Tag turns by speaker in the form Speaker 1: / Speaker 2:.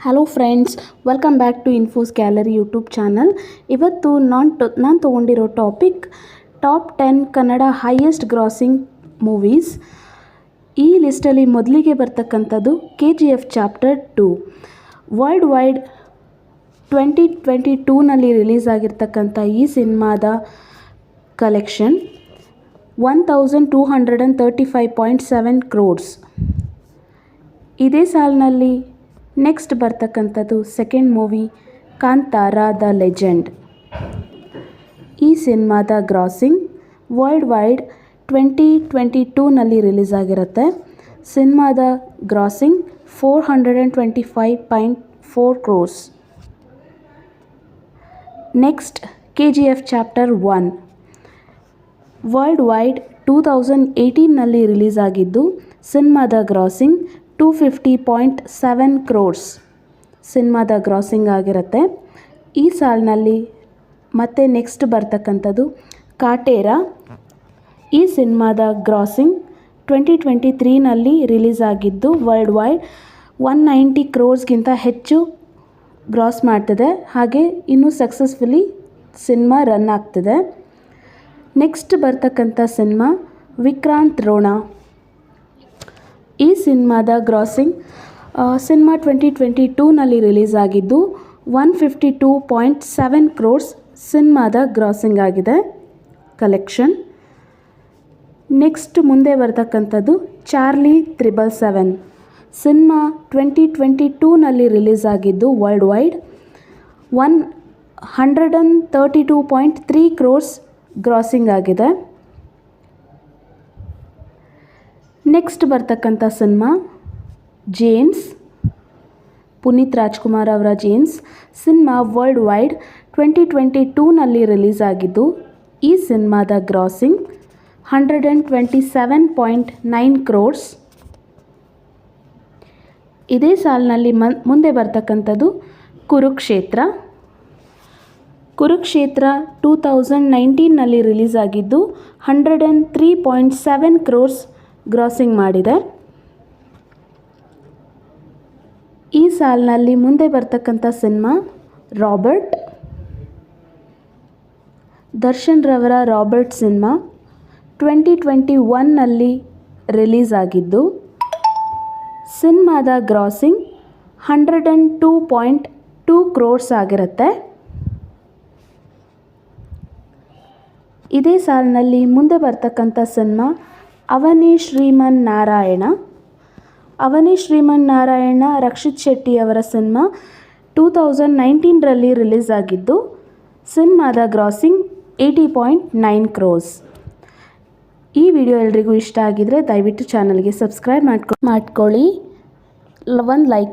Speaker 1: Hello friends welcome back to infos gallery YouTube channel ಇವತ್ತು ನಾನು ನಾನು ತೊಗೊಂಡಿರೋ topic top ten Kannada highest grossing movies ಈ ಲಿಸ್ಟಲ್ಲಿ ಮೊದಲಿಗೆ ಬರ್ತಕ್ಕಂಥದ್ದು K G F chapter two world wide twenty twenty ಟೂನಲ್ಲಿ release ಆಗಿರ್ತಕ್ಕಂಥ ಈ ಸಿನಿಮಾದ collection one thousand two hundred and thirty five point seven crores ಇದೇ ಸಾಲಿನಲ್ಲಿ ನೆಕ್ಸ್ಟ್ ಬರ್ತಕ್ಕಂಥದ್ದು second movie Kantara the legend ಈ ಸಿನಿಮಾದ grossing world wide twenty twenty ಟೂನಲ್ಲಿ release ಆಗಿರುತ್ತೆ. ಸಿನಿಮಾದ grossing four hundred and twenty five point four crores next K G F chapter one world wide two thousand ಏಯ್ಟೀನ್ನಲ್ಲಿ release ಆಗಿದ್ದು, ಸಿನಿಮಾದ grossing two fifty point seven crores ಸಿನಿಮಾದ grossing ಆಗಿರುತ್ತೆ. ಈ ಸಾಲಿನಲ್ಲಿ ಮತ್ತೆ next ಬರ್ತಕ್ಕಂಥದ್ದು ಕಾಟೇರ. ಈ ಸಿನಿಮಾದ ಗ್ರಾಸಿಂಗ್ ಟ್ವೆಂಟಿ ಟ್ವೆಂಟಿ ತ್ರೀನಲ್ಲಿ ರಿಲೀಸ್ ಆಗಿದ್ದು ವರ್ಲ್ಡ್ ವೈಡ್ ಒನ್ ನೈಂಟಿ ಕ್ರೋರ್ಸ್ಗಿಂತ ಹೆಚ್ಚು ಗ್ರಾಸ್ ಮಾಡ್ತಿದೆ. ಹಾಗೆ ಇನ್ನೂ ಸಕ್ಸಸ್ಫುಲಿ ಸಿನಿಮಾ ರನ್ ಆಗ್ತಿದೆ. ನೆಕ್ಸ್ಟ್ ಬರ್ತಕ್ಕಂಥ ಸಿನಿಮಾ ವಿಕ್ರಾಂತ್ ರೋಣ. ಸಿನಿಮಾದ ಗ್ರಾಸಿಂಗ್ ಸಿನಿಮಾ ಟ್ವೆಂಟಿ ಟ್ವೆಂಟಿ ಟೂನಲ್ಲಿ ರಿಲೀಸ್ ಆಗಿದ್ದು one fifty two point seven crores ಸಿನಿಮಾದ ಗ್ರಾಸಿಂಗ್ ಆಗಿದೆ. ಕಲೆಕ್ಷನ್. ನೆಕ್ಸ್ಟ್ ಮುಂದೆ ಬರ್ತಕ್ಕಂಥದ್ದು Charlie triple seven. Cinema twenty twenty ಟೂನಲ್ಲಿ release ಆಗಿದ್ದು world wide one hundred and thirty two point three crores grossing ಆಗಿದೆ. Next ಬರ್ತಕ್ಕಂಥ cinema James Puneeth Rajkumar ಅವರ James cinema world wide twenty twenty ಟೂನಲ್ಲಿ release ಆಗಿದ್ದು, ಈ ಸಿನಿಮಾದ grossing hundred and twenty seven point nine crores ಇದೇ ಸಾಲಿನಲ್ಲಿ ಮನ್ ಮುಂದೆ ಬರ್ತಕ್ಕಂಥದ್ದು ಕುರುಕ್ಷೇತ್ರ. ಕುರುಕ್ಷೇತ್ರ ಟೂ ತೌಸಂಡ್ ನೈನ್ಟೀನ್ನಲ್ಲಿ ರಿಲೀಸ್ ಆಗಿದ್ದು hundred and three point seven crores grossing ಮಾಡಿದೆ. ಈ ಸಾಲಿನಲ್ಲಿ ಮುಂದೆ ಬರ್ತಕ್ಕಂಥ ಸಿನಿಮಾ ರಾಬರ್ಟ್ ದರ್ಶನ್ ರವರ ರಾಬರ್ಟ್ ಸಿನಿಮಾ ಟ್ವೆಂಟಿ ಟ್ವೆಂಟಿ ಒನ್ನಲ್ಲಿ ರಿಲೀಸ್ ಆಗಿದ್ದು, ಸಿನಿಮಾದ grossing hundred and two point two crores ಆಗಿರುತ್ತೆ. ಇದೇ ಸಾಲಿನಲ್ಲಿ ಮುಂದೆ ಬರ್ತಕ್ಕಂಥ ಸಿನಿಮಾ ಅವನಿ ಶ್ರೀಮನ್ ನಾರಾಯಣ ಅವನೇ ಶ್ರೀಮನ್ ನಾರಾಯಣ ರಕ್ಷಿತ್ ಶೆಟ್ಟಿ ಅವರ ಸಿನಿಮಾ ಟೂ ತೌಸಂಡ್ ನೈನ್ಟೀನ್ರಲ್ಲಿ ರಿಲೀಸ್ ಆಗಿದ್ದು, ಸಿನಿಮಾದ grossing eighty point nine crores ಈ ವಿಡಿಯೋ ಎಲ್ರಿಗೂ ಇಷ್ಟ ಆಗಿದರೆ ದಯವಿಟ್ಟು ಚಾನಲ್ಗೆ ಸಬ್ಸ್ಕ್ರೈಬ್ ಮಾಡ್ಕೊ ಮಾಡ್ಕೊಳ್ಳಿ. ಒಂದು ಲೈಕ್